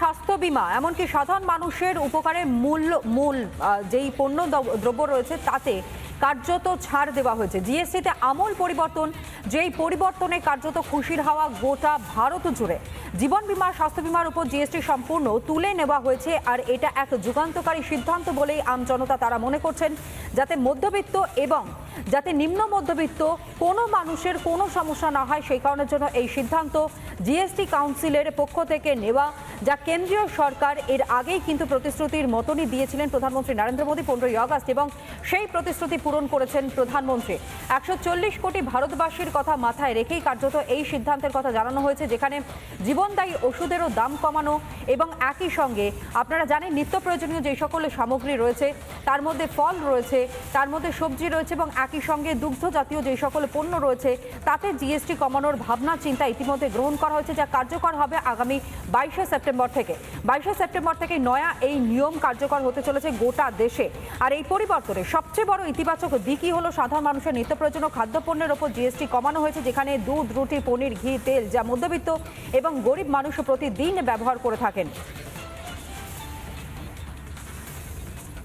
স্বাস্থ্য বীমা, এমনকি সাধারণ মানুষের উপকারে মূল্য, মূল যেই পণ্য দ্রব- দ্রব্য রয়েছে তাতে কার্যত ছাড় দেওয়া হয়েছে। জিএসটিতে আমূল পরিবর্তন, যেই পরিবর্তনে কার্যত খুশির হাওয়া গোটা ভারত জুড়ে। জীবন বীমা, স্বাস্থ্য বীমার উপর জিএসটি সম্পূর্ণ তুলে নেওয়া হয়েছে, আর এটা এক যুগান্তকারী সিদ্ধান্ত বলেই আমজনতা তারা মনে করছেন, যাতে মধ্যবিত্ত এবং যাতে নিম্ন মধ্যবিত্ত কোনো মানুষের কোনো সমস্যা না হয়, সেই কারণের জন্য এই সিদ্ধান্ত জিএসটি কাউন্সিলের পক্ষ থেকে নেওয়া, যা কেন্দ্রীয় সরকার এর আগেই কিন্তু প্রতিশ্রুতির মতনই দিয়েছিলেন প্রধানমন্ত্রী নরেন্দ্র মোদী পনেরোই আগস্ট এবং সেই প্রতিশ্রুতি পূরণ করেছেন প্রধানমন্ত্রী। একশো চল্লিশ কোটি ভারতবাসীর কথা মাথায় রেখেই কার্যত এই সিদ্ধান্তের কথা জানানো হয়েছে, যেখানে জীবনদায়ী ওষুধেরও দাম কমানো এবং একই সঙ্গে আপনারা জানেন নিত্য প্রয়োজনীয় যে সকল সামগ্রী রয়েছে, তার মধ্যে ফল রয়েছে, তার মধ্যে সবজি রয়েছে এবং একই সঙ্গে দুগ্ধ জাতীয় যে সকল পণ্য রয়েছে, তাতে জিএসটি কমানোর ভাবনা, চিন্তা ইতিমধ্যে গ্রহণ করা হয়েছে, যা কার্যকর হবে আগামী বাইশে সেপ্টেম্বর থেকে। বাইশে সেপ্টেম্বর থেকে নয়া এই নিয়ম কার্যকর হতে চলেছে গোটা দেশে। আর এই পরিবর্তনে সবচেয়ে বড় ইতিবাচক দিকই হলো সাধারণ মানুষের নিত্য প্রয়োজনীয় খাদ্যপণ্যের ওপর জিএসটি কমানো হয়েছে, যেখানে দুধ, রুটি, পনির, ঘি, তেল যা মধ্যবিত্ত এবং গরিব মানুষ প্রতিদিন ব্যবহার করে থাকেন।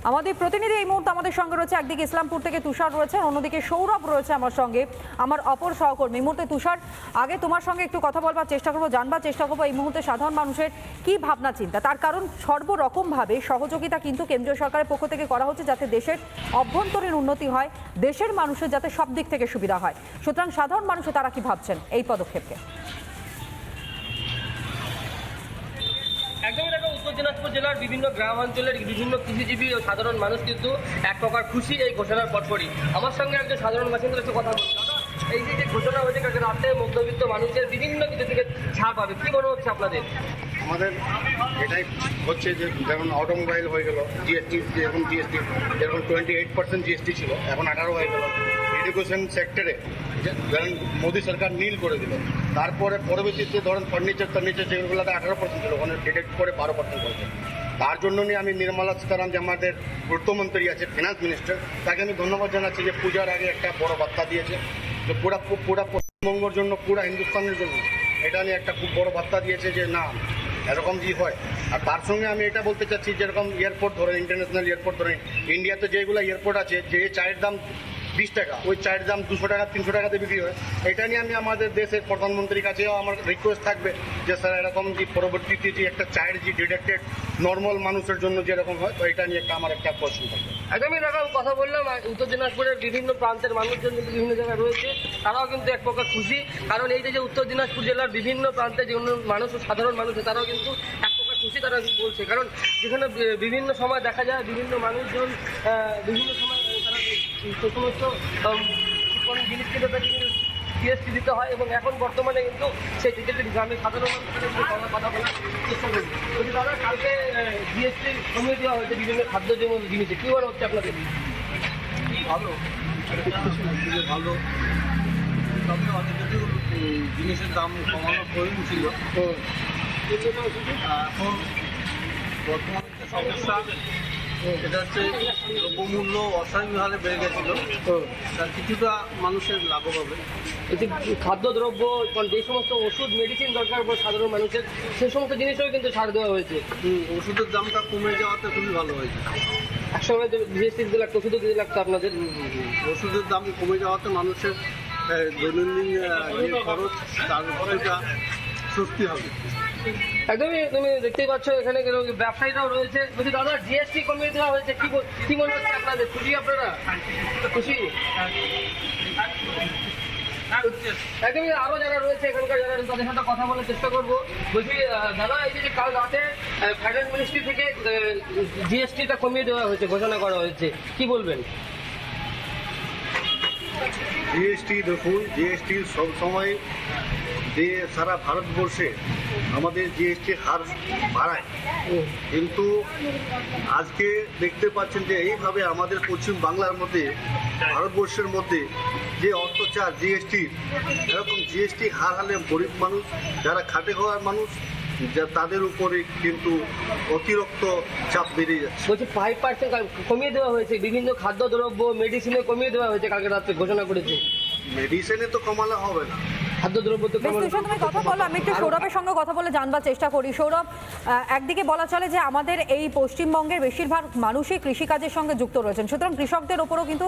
আমাদের প্রতিনিধি এই মুহূর্তে আমাদের সঙ্গে রয়েছে। একদিকে ইসলামপুর থেকে তুষার রয়েছে অন্যদিকে সৌরভ রয়েছে আমার সঙ্গে। আমার অপর সহকর্মী। মুহূর্তে তুষার, আগে তোমার সঙ্গে একটু কথা বলবার চেষ্টা করব, জানবার চেষ্টা করব এই মুহূর্তে সাধারণ মানুষের কি ভাবনা, চিন্তা? তার কারণ সর্বরকমভাবে সহযোগিতা কিন্তু কেন্দ্রীয় সরকারের পক্ষ থেকে করা হচ্ছে যাতে দেশের অভ্যন্তরীণ উন্নতি হয়, দেশের মানুষের যাতে সব দিক থেকে সুবিধা হয়। সুতরাং সাধারণ মানুষে তারা কি ভাবছেন এই পদক্ষেপকে? একদমই দেখো উত্তর দিনাজপুর জেলার বিভিন্ন গ্রাম অঞ্চলের বিভিন্ন কৃষিজীবী ও সাধারণ মানুষ কিন্তু এক প্রকার খুশি এই ঘোষণার পরপরই। আমার সঙ্গে একজন সাধারণ বাসিন্দার সাথে কথা বলছি এই যে যে ঘোষণা হয়েছে, কালকে রাতে মধ্যবিত্ত মানুষের বিভিন্ন কিছু থেকে ছাড় পাবে, কি মনে হচ্ছে আপনাদের? আমাদের এটাই হচ্ছে যে, যেমন অটোমোবাইল হয়ে গেল জিএসটি যেরকম জিএসটি যেরকম টোয়েন্টি এইট পার্সেন্ট জিএসটি ছিল, এখন আঠারো হয়ে গেল। এডুকেশন সেক্টরে ধরেন মোদী সরকার নীল করে দিল। তারপরে পরবর্তীতে ধরেন ফার্নিচার ফার্নিচার যেগুলোতে আঠারো পার্সেন্ট ছিল, ওখানে ডিডেক্ট করে বারো পার্সেন্ট করেছে। তার জন্য নিয়ে আমি নির্মলা সীতারাম যে আমাদের অর্থমন্ত্রী আছে ফিনান্স মিনিস্টার তাকে আমি ধন্যবাদ জানাচ্ছি যে পূজার আগে একটা বড় বার্তা দিয়েছে যে পুরা পুরা পশ্চিমবঙ্গের জন্য, পুরা হিন্দুস্তানের জন্য এটা নিয়ে একটা খুব বড় বার্তা দিয়েছে যে না, এরকম যে হয়। আর তার সঙ্গে আমি এটা বলতে চাচ্ছি, যেরকম এয়ারপোর্ট ধরেন ইন্টারন্যাশনাল এয়ারপোর্ট ধরেন ইন্ডিয়াতে যেগুলো এয়ারপোর্ট আছে, যে চায়ের দাম বিশ টাকা। ওই চায়ের দাম দুশো টাকা, তিনশো টাকাতে বিক্রি হয়। এটা নিয়ে আমি আমাদের দেশের প্রধানমন্ত্রীর কাছেও আমার রিকোয়েস্ট থাকবে যে, স্যার, এরকম যে পরবর্তীতে যে একটা চায়ের যে ডিডাক্টেড নর্মাল মানুষের জন্য যেরকম হয়, তো এটা নিয়ে একটা আমার একটা প্রশ্ন থাকবে। একদমই দেখো কথা বললাম উত্তর দিনাজপুরের বিভিন্ন প্রান্তের মানুষজন বিভিন্ন জায়গায় রয়েছে। তারাও কিন্তু এক প্রকার খুশি, কারণ এই যে উত্তর দিনাজপুর জেলার বিভিন্ন প্রান্তে যে মানুষ, সাধারণ মানুষ তারাও কিন্তু খুশি, তারা বলছে। কারণ যেখানে বিভিন্ন সময় দেখা যায়, বিভিন্ন মানুষজন বিভিন্ন সময় সে সমস্ত কোন জিনিস কিনে তাদের কিন্তু জিএসটি দিতে হয় এবং এখন বর্তমানে কিন্তু সেই টিকিটের গ্রামে সাধারণ মানুষের কথা- বলার চেষ্টা করি বলছি দাদা কালকে জিএসটি কমিয়ে দেওয়া হয়েছে বিভিন্ন খাদ্য যেমন জিনিসে কী মনে হচ্ছে আপনাদের? ভালো। ভালো। তবে অনেক কিছু জিনিসের দাম কমানোর প্রয়োজন ছিল। এখন বর্তমানে সমস্যা। সেটা হচ্ছে দ্রব্যমূল্য অস্বাভাবিকভাবে বেড়ে গেছিল। তার কিছুটা মানুষের লাঘব হবে। যে খাদ্যদ্রব্য এবং যে সমস্ত ওষুধ মেডিসিন দরকার পড়ে সাধারণ মানুষের সে সমস্ত জিনিসেও কিন্তু ছাড় দেওয়া হয়েছে। ওষুধের দামটা কমে যাওয়াতে খুবই ভালো হয়েছে। একসঙ্গে জিএসটি দিতে লাগতো ওষুধও দিতে লাগতো আপনাদের? ওষুধের দাম কমে যাওয়াতে মানুষের দৈনন্দিন যে খরচ তার উপরটা স্বস্তি হবে। একদমই তুমি দেখতেই পাচ্ছ এখানে ব্যবসায়ীরাও রয়েছে। বলছি, দাদা জিএসটি কমিয়ে দেওয়া হয়েছে। কি কি মনে হচ্ছে আপনাদের? খুশি আপনারা? খুশি? একদমই আরও যারা রয়েছে এখানকার যারা তাদের সাথে কথা বলার চেষ্টা করব। বলছি দাদা, এই যে কাল রাতে ফাইন্যান্স মিনিস্ট্রি থেকে জিএসটিটা কমিয়ে দেওয়া হয়েছে, ঘোষণা করা হয়েছে, কি বলবেন? জিএসটি দেখুন জিএসটি সবসময় যে সারা ভারতবর্ষে আমাদের জিএসটি হার বাড়ায়। কিন্তু আজকে দেখতে পাচ্ছেন যে এইভাবে আমাদের পশ্চিম বাংলার মধ্যে, ভারতবর্ষের মধ্যে যে অত্যাচার জিএসটি এরকম জিএসটি হার হালে গরিব মানুষ, যারা খাটে খাওয়ার মানুষ যা তাদের উপরে কিন্তু অতিরিক্ত চাপ বেড়ে যাচ্ছে। বলছি ফাইভ পার্সেন্ট কমিয়ে দেওয়া হয়েছে। বিভিন্ন খাদ্যদ্রব্য মেডিসিনে কমিয়ে দেওয়া হয়েছে কালকে রাত্রে ঘোষণা করেছে। মেডিসিনে তো কমালে হবে না। তুমি কথা বলো আমি একটু সৌরভের সঙ্গে কথা বলে জানবার চেষ্টা করি। সৌরভ একদিকে বলা চলে যে আমাদের এই পশ্চিমবঙ্গের বেশিরভাগ মানুষই কৃষিকাজের সঙ্গে যুক্ত রয়েছেন। সুতরাং কৃষকদের ওপরও কিন্তু